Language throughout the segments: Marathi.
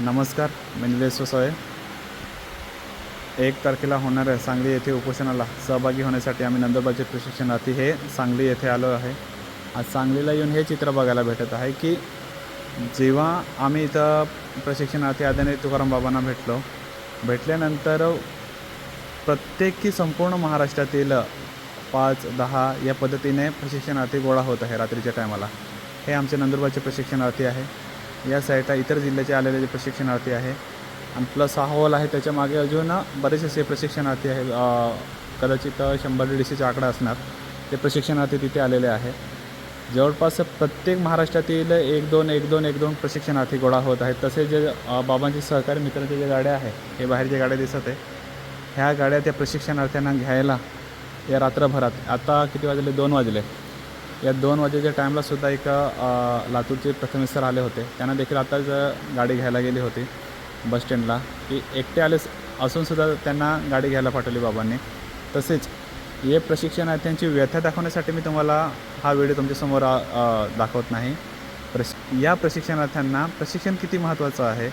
नमस्कार मी निलेश सोय एक तारखेला होणाऱ्या सांगली येथे उपोषणाला सहभागी होण्यासाठी आम्ही नंदुरबारचे प्रशिक्षणार्थी हे सांगली येथे आलो आहे. आज सांगलीला येऊन हे चित्र बघायला भेटत आहे की जेव्हा आम्ही इथं प्रशिक्षणार्थी आदरणीय तुकाराम बाबांना भेटलो भेटल्यानंतर प्रत्येकी संपूर्ण महाराष्ट्रातील पाच दहा या पद्धतीने प्रशिक्षणार्थी गोळा होत आहे रात्रीच्या टायमाला. हे आमचे नंदुरबारचे प्रशिक्षणार्थी आहे. या साईडला इतर जिल्ह्याचे आलेले जे प्रशिक्षणार्थी आहे. आणि प्लस हा हॉल आहे त्याच्यामागे अजून बरेचसे असे प्रशिक्षणार्थी आहे कदाचित शंभर दीडशेचा आकडा असणार. ते प्रशिक्षणार्थी तिथे आलेले आहे. जवळपास प्रत्येक महाराष्ट्रातील एक दोन एक दोन एक दोन प्रशिक्षणार्थी गोळा होत आहेत. तसेच जे बाबांचे सहकारी मित्रांच्या ज्या गाड्या आहे हे बाहेरच्या गाड्या दिसत आहे ह्या गाड्या त्या प्रशिक्षणार्थ्यांना घ्यायला या रात्रभरात. आता किती वाजले? दोन वाजले. या दोन वाजेच्या टाईमला सुद्धा एक लातूरचे प्रथमेश सर आले होते. त्यांना देखील आताच गाडी घ्यायला गेली होती बस स्टँडला की एकटे आले असूनसुद्धा त्यांना गाडी घ्यायला पाठवली बाबांनी. तसेच हे प्रशिक्षणार्थ्यांची व्यथा दाखवण्यासाठी मी तुम्हाला हा व्हिडिओ तुमच्यासमोर दाखवत नाही. प्रश या प्रशिक्षणार्थ्यांना प्रशिक्षण किती महत्त्वाचं आहे?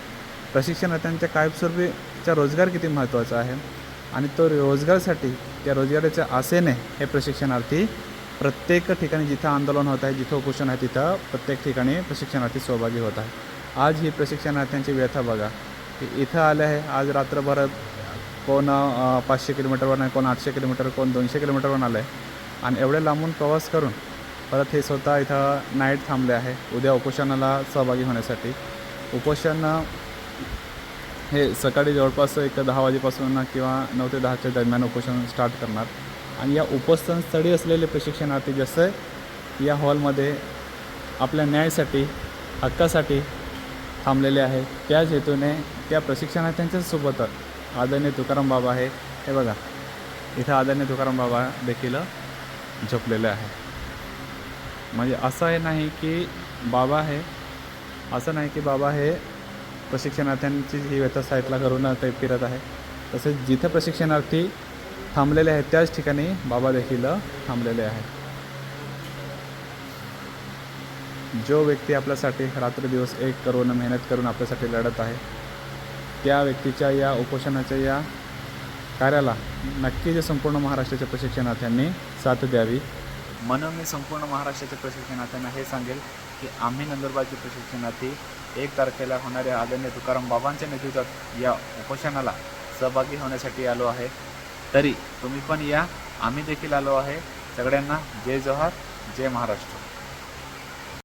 प्रशिक्षणार्थ्यांच्या कायमस्वरूपीचा रोजगार किती महत्त्वाचा आहे? आणि तो रोजगारसाठी त्या रोजगाराच्या आसेने हे प्रशिक्षणार्थी प्रत्येक ठिकाणी जिथं आंदोलन होत आहे जिथं उपोषण आहे तिथं प्रत्येक ठिकाणी प्रशिक्षणार्थी सहभागी होत आहे आज ही प्रशिक्षणार्थ्यांची व्यथा बघा. की इथं आले आहे आज रात्रभर कोण पाचशे किलोमीटरवर नाही कोण आठशे किलोमीटर कोण दोनशे किलोमीटरवरून आलं आहे आणि एवढे लांबून प्रवास करून परत हे स्वतः इथं नाईट थांबले आहे उद्या उपोषणाला सहभागी होण्यासाठी. उपोषण हे सकाळी जवळपास एक दहा वाजेपासून किंवा नऊ ते दहाच्या दरम्यान उपोषण स्टार्ट करणार. आणि या उपोषणस्थळी असलेले प्रशिक्षणार्थी जसं या हॉलमध्ये आपल्या न्यायासाठी हक्कासाठी थांबलेले आहे त्याच हेतूने त्या प्रशिक्षणार्थ्यांच्यासोबत आदरणीय तुकाराम बाबा आहे. हे बघा इथं आदरणीय तुकाराम बाबा देखील झोपलेले आहे म्हणजे असं हे नाही की बाबा आहे असं नाही की बाबा हे प्रशिक्षणार्थ्यांची ही व्यथा साईटला करून ते फिरत आहे. तसेच जिथं प्रशिक्षणार्थी थांबलेले आहेत. त्याच ठिकाणी बाबा देखील थांबलेले आहेत. जो व्यक्ती आपल्यासाठी रात्रदिवस एक करून मेहनत करून आपल्यासाठी लढत आहे त्या व्यक्तीच्या या उपोषणाच्या या कार्याला नक्कीच संपूर्ण महाराष्ट्राच्या प्रशिक्षणार्थ्यांनी साथ द्यावी. म्हणून मी संपूर्ण महाराष्ट्राच्या प्रशिक्षणार्थ्यांना हे सांगेल की आम्ही नंदुरबारचे प्रशिक्षणार्थी एक तारखेला होणाऱ्या आदरणीय तुकाराम बाबांच्या नेतृत्वात या उपोषणाला सहभागी होण्यासाठी आलो आहे. तरी तुम्ही पण या. आम्ही देखील आलो आहे. सगळ्यांना जय जोहार जय महाराष्ट्र.